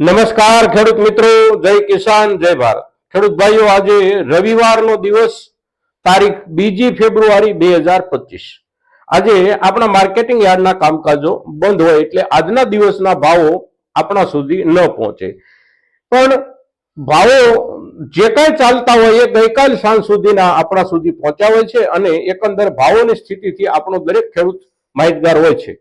નમસ્કાર ખેડૂત મિત્રો, જય કિસાન, જય ભારત. ખેડૂત ભાઈઓ, આજે રવિવારનો દિવસ, તારીખ બીજી ફેબ્રુઆરી બે હજાર પચીસ. આજે આપણા માર્કેટિંગ યાર્ડના કામકાજો બંધ હોય એટલે આજના દિવસના ભાવો આપણા સુધી ન પહોંચે. પણ ભાવો જે કાંઈ ચાલતા હોય એ ગઈકાલ સાંજ સુધીના આપણા સુધી પહોંચ્યા હોય છે અને એકંદર ભાવોની સ્થિતિથી આપણો દરેક ખેડૂત માહિતગાર હોય છે.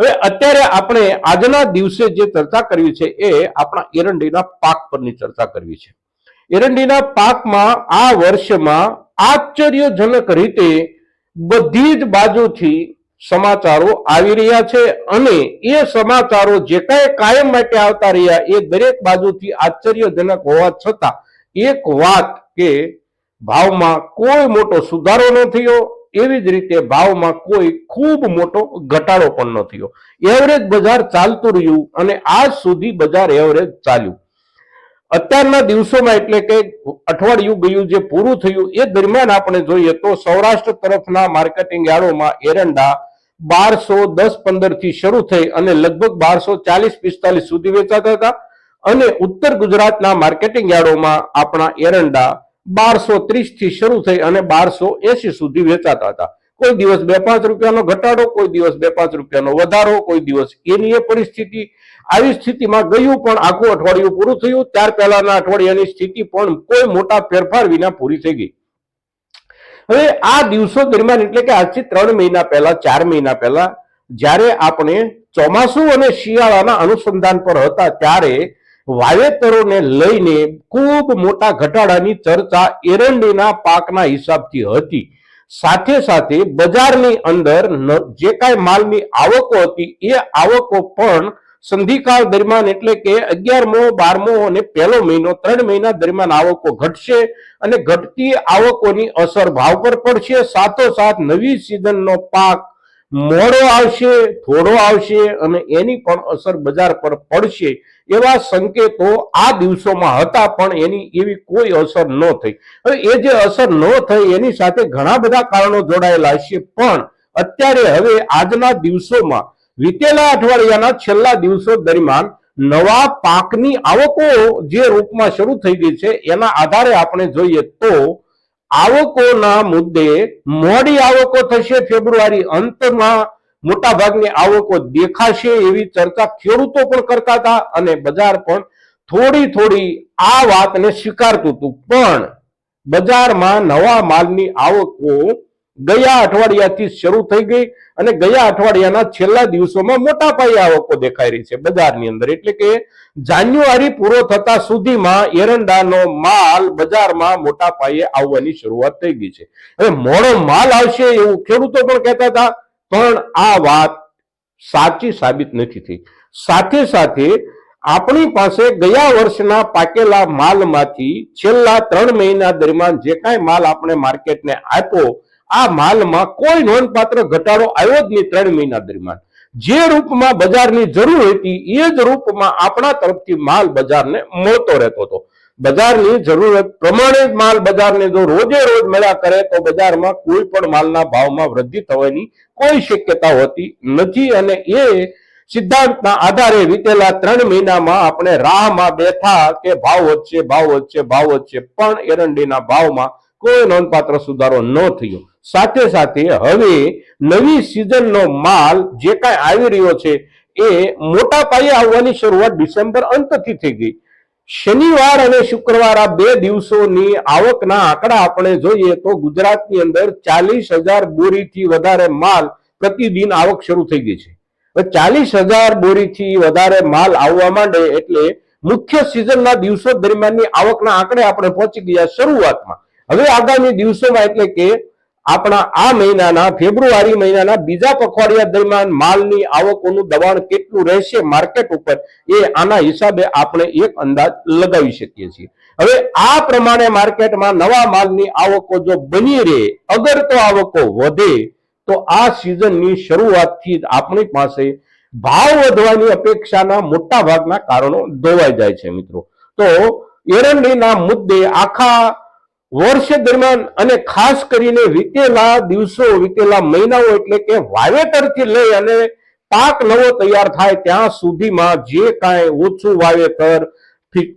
હવે અત્યારે આપણે આજના દિવસે જે ચર્ચા કરવી છે એ આપણા એરંડીના પાક પરની ચર્ચા કરવી છે. એરંડીના પાકમાં આ વર્ષમાં આશ્ચર્યજનક રીતે બધી જ બાજુથી સમાચારો આવી રહ્યા છે અને એ સમાચારો જે કાંઈ કાયમ માટે આવતા રહ્યા એ દરેક બાજુથી આશ્ચર્યજનક હોવા છતાં એક વાત કે ભાવમાં કોઈ મોટો સુધારો ન થયો એવી જ રીતે ભાવમાં કોઈ ખૂબ મોટો ઘટાડો પણ ન થયો. એવરેજ બજાર ચાલતું રહ્યું અને આજ સુધી બજાર એવરેજ ચાલ્યું. અત્યારના દિવસોમાં એટલે કે અઠવાડિયું ગયું જે પૂરું થયું એ દરમિયાન આપણે જોઈએ તો સૌરાષ્ટ્ર તરફના માર્કેટિંગ યાર્ડોમાં એરંડા બારસો દસ પંદરથી શરૂ થઈ અને લગભગ બારસો ચાલીસ પિસ્તાલીસ સુધી વેચાતા હતા. અને ઉત્તર ગુજરાતના માર્કેટિંગ યાર્ડોમાં આપણા એરંડા બારસો ત્રીસથી શરૂ થઈ અને બારસો એસી સુધી વેચાતા હતા. કોઈ દિવસ બે પાંચ રૂપિયાનો ઘટાડો, કોઈ દિવસ બે પાંચ રૂપિયાનો વધારો, કોઈ દિવસ એની એ પરિસ્થિતિ. આવી સ્થિતિમાં ગયું પણ આખું અઠવાડિયું પૂરું થયું. ત્યાર પહેલાના અઠવાડિયાની સ્થિતિ પણ કોઈ મોટા ફેરફાર વિના પૂરી થઈ ગઈ. હવે આ દિવસો દરમિયાન એટલે કે આજથી ત્રણ મહિના પહેલા, ચાર મહિના પહેલા, જ્યારે આપણે ચોમાસું અને શિયાળાના અનુસંધાન પર હતા, ત્યારે વાવેતરોને લઈને ખૂબ મોટા ઘટાડાની ચર્ચા એરંડીના પાકના હિસાબથી હતી. સાથે સાથે બજારની અંદર જે કાંઈ માલની આવકો હતી, એ આવકો પણ સંધિકાળ દરમિયાન એટલે કે અગિયારમો, બારમો અને પહેલો મહિનો, ત્રણ મહિના દરમિયાન આવકો ઘટશે અને ઘટતી આવકોની અસર ભાવ પર પડશે. સાથોસાથ નવી સિઝનનો પાક મોડો આવશે, થોડો આવશે અને એની પણ અસર બજાર પર પડશે એવા સંકેતો આ દિવસોમાં હતા, પણ એની એવી કોઈ અસર ન થઈ. હવે એ જે અસર ન થઈ એની સાથે ઘણા બધા કારણો જોડાયેલા છે, પણ અત્યારે હવે આજના દિવસોમાં વીતેલા અઠવાડિયાના છેલ્લા દિવસો દરમિયાન નવા પાકની આવકો જે રૂપમાં શરૂ થઈ ગઈ છે, એના આધારે આપણે જોઈએ તો આવકોના મુદ્દે મોડી આવકો થશે, ફેબ્રુઆરી અંતમાં મોટા ભાગની આવકો દેખાશે એવી ચર્ચા ખેડૂતો પણ કરતા હતા અને બજાર પણ થોડી થોડી આ વાતને સ્વીકારતું હતું. પણ બજારમાં નવા માલની આવકો ગયા અઠવાડિયાથી શરૂ થઈ ગઈ અને ગયા અઠવાડિયાના છેલ્લા દિવસોમાં મોટા પાયે આવકો દેખાઈ રહી છે બજારની અંદર. એટલે કે જાન્યુઆરી પૂરો થતા સુધીમાં એરંડાનો માલ બજારમાં મોટા પાયે આવવાની શરૂઆત થઈ ગઈ છે. હવે મોડો માલ આવશે એવું ખેડૂતો પણ કહેતા હતા, પણ આ વાત સાચી સાબિત નથી થઈ. સાથે સાથે આપણી પાસે ગયા વર્ષના પાકેલા માલમાંથી છેલ્લા ત્રણ મહિના દરમિયાન જે કાંઈ માલ આપણે માર્કેટને આપ્યો આ માલમાં કોઈ નોંધપાત્ર ઘટાડો આવ્યો જ નહીં ત્રણ મહિના દરમિયાન. જે રૂપમાં બજારની જરૂર હતી, એ જ રૂપમાં આપણા તરફથી માલ બજારને મળતો રહેતો હતો. બજારની જરૂરત પ્રમાણે માલ બજારને જો રોજે રોજ મળ્યા કરે, તો બજારમાં કોઈ પણ માલના ભાવમાં વૃદ્ધિ થવાની કોઈ શક્યતા હોતી નથી અને એ સિદ્ધાંતના આધારે વીતેલા ત્રણ મહિનામાં આપણે રાહમાં બેઠા કે ભાવ વધશે ભાવ વધશે ભાવ વધશે, પણ એરંડીના ભાવમાં કોઈ નોંધપાત્ર સુધારો ન થયો. સાથે સાથે હવે નવી સિઝનનો માલ જે કાંઈ આવી રહ્યો છે એ મોટા પાયે આવવાની શરૂઆત ડિસેમ્બર અંતથી થઈ ગઈ. શનિવાર અને શુક્રવાર આ બે દિવસોની આવકના આંકડા આપણે જોઈએ તો ગુજરાતની અંદર ચાલીસ હજાર બોરીથી વધારે માલ પ્રતિદિન આવક શરૂ થઈ ગઈ છે. ચાલીસ હજાર બોરીથી વધારે માલ આવવા માંડે એટલે મુખ્ય સિઝનના દિવસો દરમિયાનની આવકના આંકડે આપણે પહોંચી ગયા શરૂઆતમાં. હવે આગામી દિવસોમાં એટલે કે આપણા આ મહિનાના ફેબ્રુઆરી મહિનાના બીજા પખવાડિયા દરમિયાન માલની આવકોનું દબાણ કેટલું રહેશે માર્કેટ ઉપર એ આના હિસાબે આપણે એક અંદાજ લગાવી શકીએ છીએ. હવે આ પ્રમાણે માર્કેટમાં નવા માલની આવકો જો બની રહે અગર તો આવકો વધે, તો આ સિઝનની શરૂઆતથી જ આપણી પાસે ભાવ વધવાની અપેક્ષાના મોટા ભાગના કારણો ધોવાઈ જાય છે મિત્રો. તો એરંડીના મુદ્દે આખા વર્ષ દરમિયાન અને ખાસ કરીને વીતેલા દિવસો, વીતેલા મહિનાઓ એટલે કે વાવેતરથી લઈ અને પાક નવો તૈયાર થાય ત્યાં સુધીમાં જે કાંઈ ઓછું વાવેતર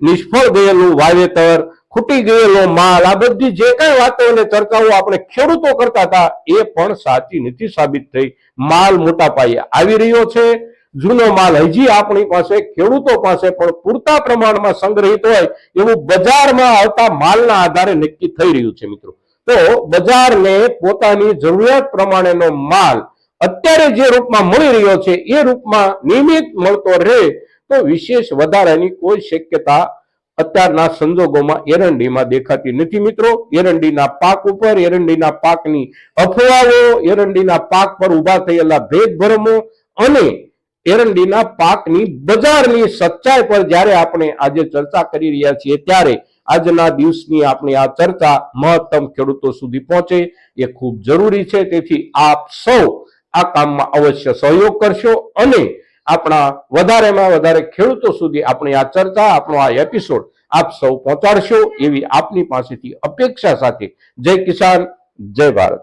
નિષ્ફળ ગયેલું વાવેતર, ખૂટી ગયેલો માલ, આ બધી જે કાંઈ વાતો અને ચર્ચાઓ આપણે ખેડૂતો કરતા હતા, એ પણ સાચી નથી સાબિત થઈ. માલ મોટા પાયે આવી રહ્યો છે. જૂનો માલ. હજી આપણી પાસે ખેડૂતો પાસે પણ પૂરતા પ્રમાણમાં સંગ્રહિત હોય એવું બજારમાં આવતા માલના આધારે નક્કી થઈ રહ્યું છે મિત્રો. તો બજારને પોતાની જરૂરિયાત પ્રમાણેનો માલ અત્યારે જે રૂપમાં મળી રહ્યો છે એ રૂપમાં નિયમિત મળતો રહે તો વિશેષ વધારાની કોઈ શક્યતા અત્યારના સંજોગોમાં એરંડીમાં દેખાતી નથી મિત્રો. એરંડીના પાક ઉપર, એરંડીના પાકની અફવાઓ, એરંડીના પાક પર ઊભા થયેલા ભેદભરમો અને એરંડીના પાકની બજારની સચ્ચાઈ પર જ્યારે આપણે આજે ચર્ચા કરી રહ્યા છીએ, ત્યારે આજના દિવસની આપણી આ ચર્ચા મહત્તમ ખેડૂતો સુધી પહોંચે એ ખૂબ જરૂરી છે. તેથી આપ સૌ આ કામમાં અવશ્ય સહયોગ કરશો અને આપણા વધારેમાં વધારે ખેડૂતો સુધી આપણી આ ચર્ચા, આપણો આ એપિસોડ આપ સૌ પહોંચાડશો એવી આપની પાસેથી અપેક્ષા સાથે. જય કિસાન, જય ભારત.